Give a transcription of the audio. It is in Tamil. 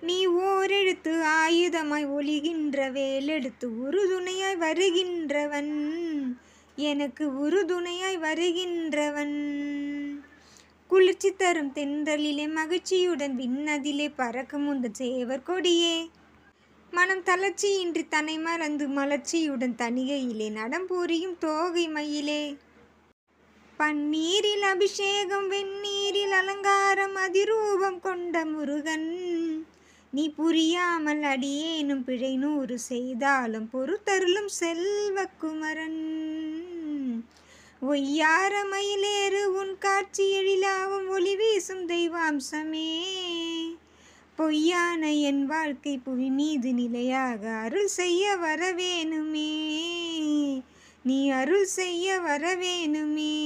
நீ ஓரெழுத்து ஆயுதமாய் ஒளிகின்ற வேலெடுத்து உறுதுணையாய் வருகின்றவன். எனக்கு உறுதுணையாய் வருகின்றவன். குளிர்ச்சி தரும் தென்றலிலே மகிழ்ச்சியுடன் விண்ணதிலே பறக்கும் உந்த சேவர் கொடியே. மனம் தளர்ச்சியின்றி தன்னை மறந்து மலர்ச்சியுடன் தனிகையிலே நடம் புரியும் தோகை மயிலே. பன்னீரில் அபிஷேகம் வெந்நீரில் அலங்காரம் அதிரூபம் கொண்ட முருகன். நீ புரியாமல் அடியேனும் பிழை நூறு செய்தாலும் பொறுத்தருளும் செல்வக்குமரன் ஒய்யார மயிலேறு உன் காட்சி எழிலாவும் ஒளி வீசும் தெய்வாம்சமே. பொய்யான என் வாழ்க்கை புவி மீது நிலையாக அருள் செய்ய வரவேணுமே. நீ அருள் செய்ய வரவேணுமே.